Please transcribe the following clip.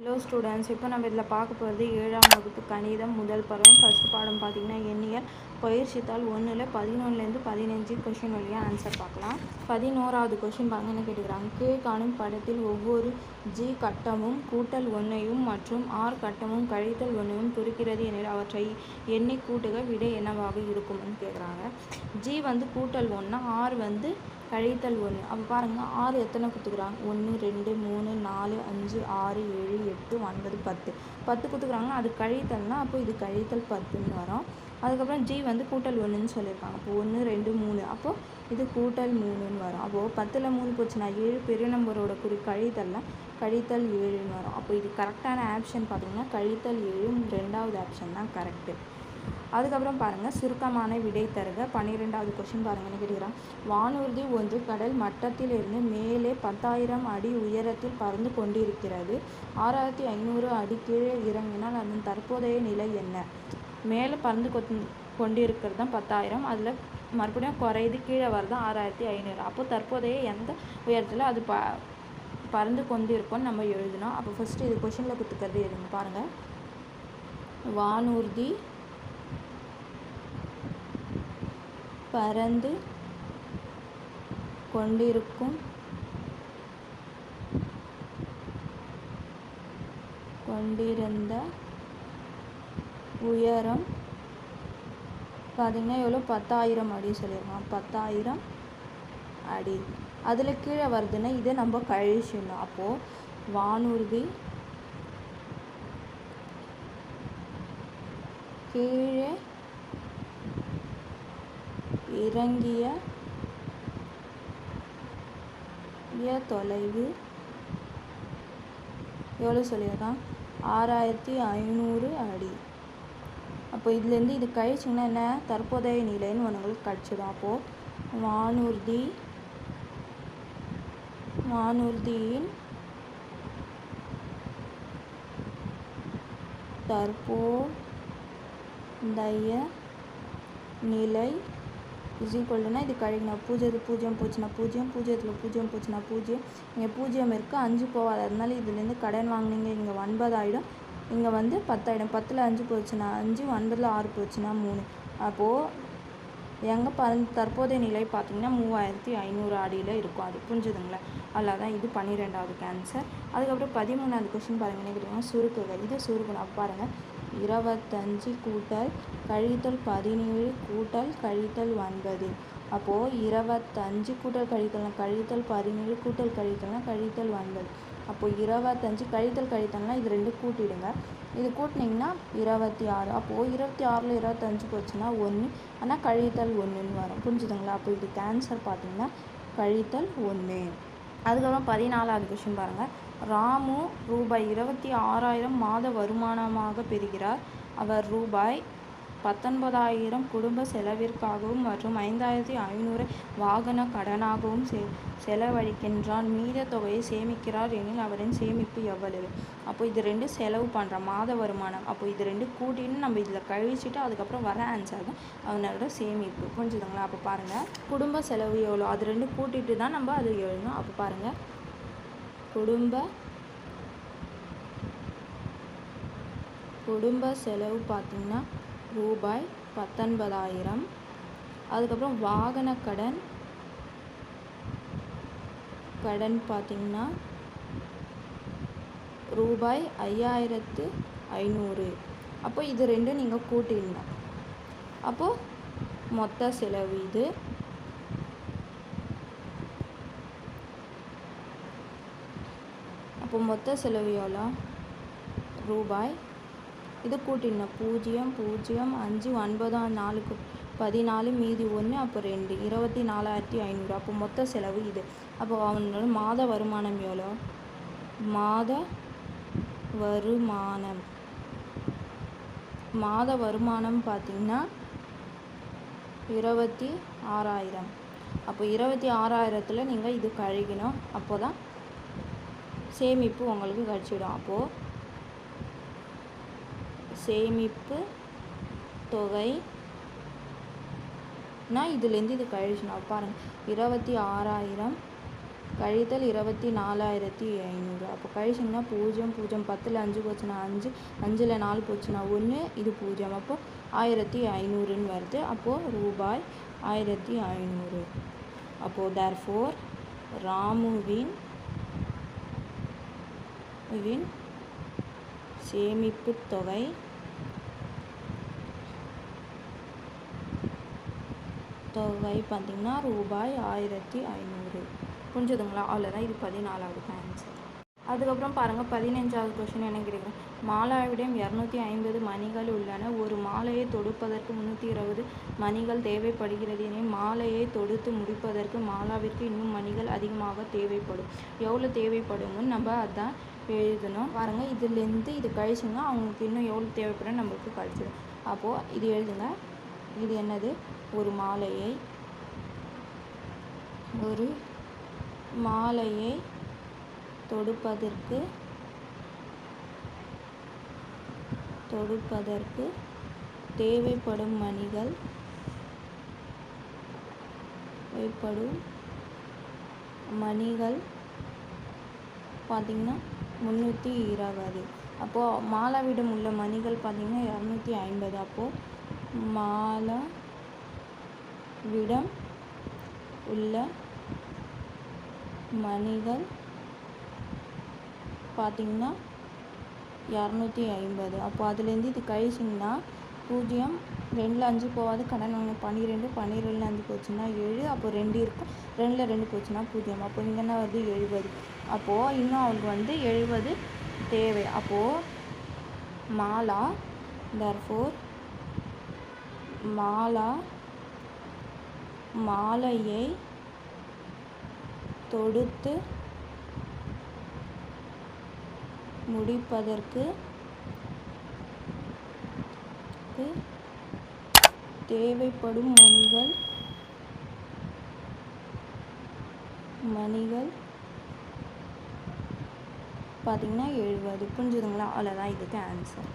Hello students இப்போ நம்ம இதில் பார்க்க போகிறது ஏழாம் வகுப்பு கணிதம் முதல் பருவம். ஃபஸ்ட் பாடம் பார்த்தீங்கன்னா எண்ணியல். பயிற்சித்தால் ஒன்றில் பதினொன்றுலேருந்து பதினஞ்சு கொஷின் வழியாக ஆன்சர் பார்க்கலாம். பதினோராவது கொஷின் பாருங்க என்ன கேட்டுக்கிறாங்க? கே காணும் படத்தில் ஒவ்வொரு ஜி கட்டமும் கூட்டல் ஒன்றையும் மற்றும் ஆர் கட்டமும் கழித்தல் ஒன்றையும் குறிக்கிறது எனில் அவற்றை எண்ணி கூட்டுக விடை என்னவாக இருக்கும்னு கேட்குறாங்க. ஜி வந்து கூட்டல் ஒன்று ஆர் வந்து கழித்தல் ஒன்று. அப்போ பாருங்கள் ஆறு எத்தனை கொடுத்துக்குறாங்க ஒன்று ரெண்டு மூணு நாலு அஞ்சு ஆறு ஏழு எட்டு ஒன்பது பத்து. பத்து கொடுத்துக்குறாங்க அது கழித்தல்னா அப்போ இது கழித்தல் பத்துன்னு வரும். அதுக்கப்புறம் ஜி வந்து கூட்டல் ஒன்றுன்னு சொல்லியிருக்காங்க. அப்போ ஒன்று ரெண்டு மூணு. அப்போது இது கூட்டல் மூணுன்னு வரும். அப்போது பத்தில் மூணு போச்சுன்னா ஏழு பெரிய நம்பரோட குறி கழித்தல்னா கழித்தல் ஏழுன்னு வரும். அப்போ இது கரெக்டான ஆப்ஷன் பார்த்திங்கன்னா கழித்தல் ஏழு ரெண்டாவது ஆப்ஷன் தான் கரெக்டு அதுக்கப்புறம் பாருங்கள் சுருக்கமான விடை தருக. பன்னிரெண்டாவது கொஷின் பாருங்கள் என்ன கேட்குறான் வானூர்தி ஒன்று கடல் மட்டத்திலிருந்து மேலே பத்தாயிரம் அடி உயரத்தில் பறந்து கொண்டிருக்கிறது. ஆறாயிரத்தி ஐநூறு அடி கீழே இறங்கினால் அதன் தற்போதைய நிலை என்ன? மேலே பறந்து கொத் கொண்டிருக்கிறது தான் பத்தாயிரம். அதில் மறுபடியும் குறையுது கீழே வருது ஆறாயிரத்தி ஐநூறு. அப்போ தற்போதைய எந்த உயரத்தில் அது ப பறந்து கொண்டு நம்ம எழுதணும். அப்போ ஃபஸ்ட்டு இது கொஷினில் கொடுத்துக்கிறது எழுதுங்க பாருங்கள் வானூர்தி பறந்து கொண்டிருக்கும் கொண்டிருந்த உயரம் பார்த்தீங்கன்னா எவ்வளோ? பத்தாயிரம் அடி சொல்லியிருக்கான். பத்தாயிரம் அடி. அதில் கீழே வருதுன்னா இதை நம்ம கழிச்சிடணும் அப்போது வானூர்தி கீழே இறங்கிய தொலைவு எவ்வளோ சொல்லியிருக்கான்? ஆறாயிரத்தி ஐநூறு அடி. அப்போ இதுலேருந்து இது கழிச்சிங்கன்னா என்ன? தற்போதைய நிலைன்னு ஒன்றுங்களுக்கு கழிச்சிடும். அப்போது வானூர்தி வானூர்தியின் தற்போதைய நிலை இஸ் ஈக்குவல்னா இது கழிக்கணும் பூஜ்ஜியத்து பூஜ்ஜியம் போச்சுன்னா பூஜ்ஜியம் பூஜ்ஜியத்தில் பூஜ்ஜியம் போச்சுன்னா பூஜ்ஜியம் இங்கே பூஜ்ஜியம் இருக்குது அஞ்சு போகாது. அதனால இதுலேருந்து கடன் வாங்கினீங்க இங்கே ஒன்பதாயிடும். இங்கே வந்து பத்தாயிடும். பத்தில் அஞ்சு போச்சுன்னா அஞ்சு ஒன்பதில் ஆறு போச்சுன்னா மூணு. அப்போது எங்கே பரந் தற்போதைய நிலை பார்த்தீங்கன்னா மூவாயிரத்தி ஐநூறு அடியில் இருக்கும். அது புரிஞ்சுதுங்களா? அதில் தான் இது பன்னிரெண்டாவது கேன்சர் அதுக்கப்புறம் பதிமூணாவது கொஷின் பாருங்கள் என்ன கேட்டிங்கன்னா சுருக்குகள். இது சுருக்கணும் பாருங்கள் இருபத்தஞ்சி கூட்டல் கழித்தல் பதினேழு கூட்டல் கழித்தல் ஒன்பது. அப்போது இருபத்தஞ்சி கூட்டல் கழித்தல்னா கழித்தல் பதினேழு கூட்டல் கழித்தல்னா கழித்தல் ஒன்பது. அப்போது இருபத்தஞ்சி கழித்தல் கழித்தல்னா இது ரெண்டு கூட்டிடுங்க. இது கூட்டினீங்கன்னா இருபத்தி ஆறு அப்போது இருபத்தி ஆறில் இருபத்தஞ்சு போச்சுன்னா ஒன்று ஆனால் கழித்தல் ஒன்றுன்னு வரும். புரிஞ்சுதுங்களா? அப்போ இதுக்கு ஆன்சர் பார்த்தீங்கன்னா கழித்தல் ஒன்று அதுக்கப்புறம் பதினாலாவது கொஷின் பாருங்கள் ராமு ரூபாய் இருபத்தி ஆறாயிரம் மாத வருமானமாக பெறுகிறார். அவர் ரூபாய் பத்தொன்பதாயிரம் குடும்ப செலவிற்காகவும் மற்றும் ஐந்தாயிரத்தி ஐநூறு வாகன கடனாகவும் செ செலவழிக்கின்றான். மீத தொகையை சேமிக்கிறார் எனில் அவரின் சேமிப்பு எவ்வளவு? அப்போ இது ரெண்டு செலவு பண்ணுற மாத வருமானம். அப்போ இது ரெண்டு கூட்டின்னு நம்ம இதில் கழிச்சிட்டு அதுக்கப்புறம் வர ஆன்சர் தான் அவனோட சேமிப்பு. புரிஞ்சுதுங்களா? அப்போ பாருங்கள் குடும்ப செலவு எவ்வளோ அது ரெண்டு கூட்டிட்டு தான் நம்ம அது எழுதணும். அப்போ பாருங்கள் குடும்ப குடும்ப செலவு பார்த்திங்கன்னா ரூபாய் பத்தொன்பதாயிரம். அதுக்கப்புறம் வாகன கடன். கடன் பார்த்திங்கன்னா ரூபாய் ஐயாயிரத்து ஐநூறு. அப்போ இது ரெண்டும் நீங்கள் கூட்டிடணும் அப்போது மொத்த செலவு இது. அப்போ மொத்த செலவு எவ்வளோ? ரூபாய் இது கூட்டிடணும் பூஜ்ஜியம் பூஜ்ஜியம் அஞ்சு ஒன்பதாம் நாலுக்கு பதினாலு மீதி ஒன்று அப்போ ரெண்டு. இருபத்தி நாலாயிரத்தி ஐநூறு. அப்போ மொத்த செலவு இது. அப்போ அவனோட மாத வருமானம் எவ்வளோ? மாத வருமானம். மாத வருமானம் பார்த்திங்கன்னா இருபத்தி ஆறாயிரம் அப்போ இருபத்தி ஆறாயிரத்தில் நீங்கள் இது கழுகினோம் அப்போ தான் சேமிப்பு உங்களுக்கு கிடச்சிடும் அப்போது சேமிப்பு தொகை. நான் இதுலேருந்து இது கழிச்சுனா பாருங்கள் இருபத்தி ஆறாயிரம் கழித்தல் இருபத்தி நாலாயிரத்தி ஐநூறு. அப்போ கழிச்சிங்கன்னா பூஜ்ஜியம் பூஜ்ஜியம் பத்தில் அஞ்சு போச்சுன்னா அஞ்சு அஞ்சில் நாலு போச்சுன்னா ஒன்று இது பூஜ்ஜியம். அப்போ ஆயிரத்தி ஐநூறுன்னு வருது. அப்போது ரூபாய் ஆயிரத்தி ஐநூறு. அப்போது தேர்ஃபோர் ராமுவின் வின் சேமிப்பு தொகை தொகை பார்த்திங்கன்னா ரூபாய் ஆயிரத்தி ஐநூறு. புரிஞ்சுதுங்களா? அவ்வளோதான் இது பதினாலாவது ஆன்சர் அதுக்கப்புறம் பாருங்கள் பதினஞ்சாவது கொஷின் என்ன கேட்குறேன் மாலாவிடம் இரநூத்தி ஐம்பது மணிகள் உள்ளன. ஒரு மாலையை தொடுப்பதற்கு முந்நூற்றி இருபது மணிகள் தேவைப்படுகிறது. எனில் மாலையை தொடுத்து முடிப்பதற்கு மாலாவிற்கு இன்னும் மணிகள் அதிகமாக தேவைப்படும். எவ்வளோ தேவைப்படும்னு நம்ம அதான் எழுதணும். பாருங்கள் இதுலேருந்து இது கழிச்சுங்க அவங்களுக்கு இன்னும் எவ்வளோ தேவைப்படும் நம்மளுக்கு கழிச்சிடும். அப்போது இது எழுதுங்க. இது என்னது? ஒரு மாலையை ஒரு மாலையை தொடுப்பதற்கு தொடுப்பதற்கு தேவைப்படும் மணிகள் தேவைப்படும் மணிகள் பார்த்திங்கன்னா முந்நூற்றி இருபது. அப்போது மாலாவிடம் உள்ள மணிகள் பார்த்திங்கன்னா இரநூத்தி ஐம்பது. அப்போது விடம் உள்ள மணிகள் பார்த்திங்கன்னா இரநூத்தி ஐம்பது. அப்போ அதுலேருந்து இது கழிச்சிங்கன்னா பூஜ்ஜியம் ரெண்டில் அஞ்சு போகாது கடன் வாங்க பன்னிரெண்டு பன்னிரெண்டில் அஞ்சு போச்சுன்னா ஏழு அப்போ ரெண்டு இருக்கும். ரெண்டில் ரெண்டு போச்சுன்னா பூஜ்ஜியம் அப்போ இங்கே என்ன வருது? எழுபது. அப்போது இன்னும் அவங்களுக்கு வந்து எழுபது தேவை. அப்போது மாலா தர்ஃபோர் மாலா மாலையை தொடுத்து முடிப்பதற்கு தேவைப்படும் மணிகள் மணிகள் பார்த்திங்கன்னா எழுபது. புரிஞ்சுதுங்களா? அவ்வளோதான் இதுக்கு ஆன்சர்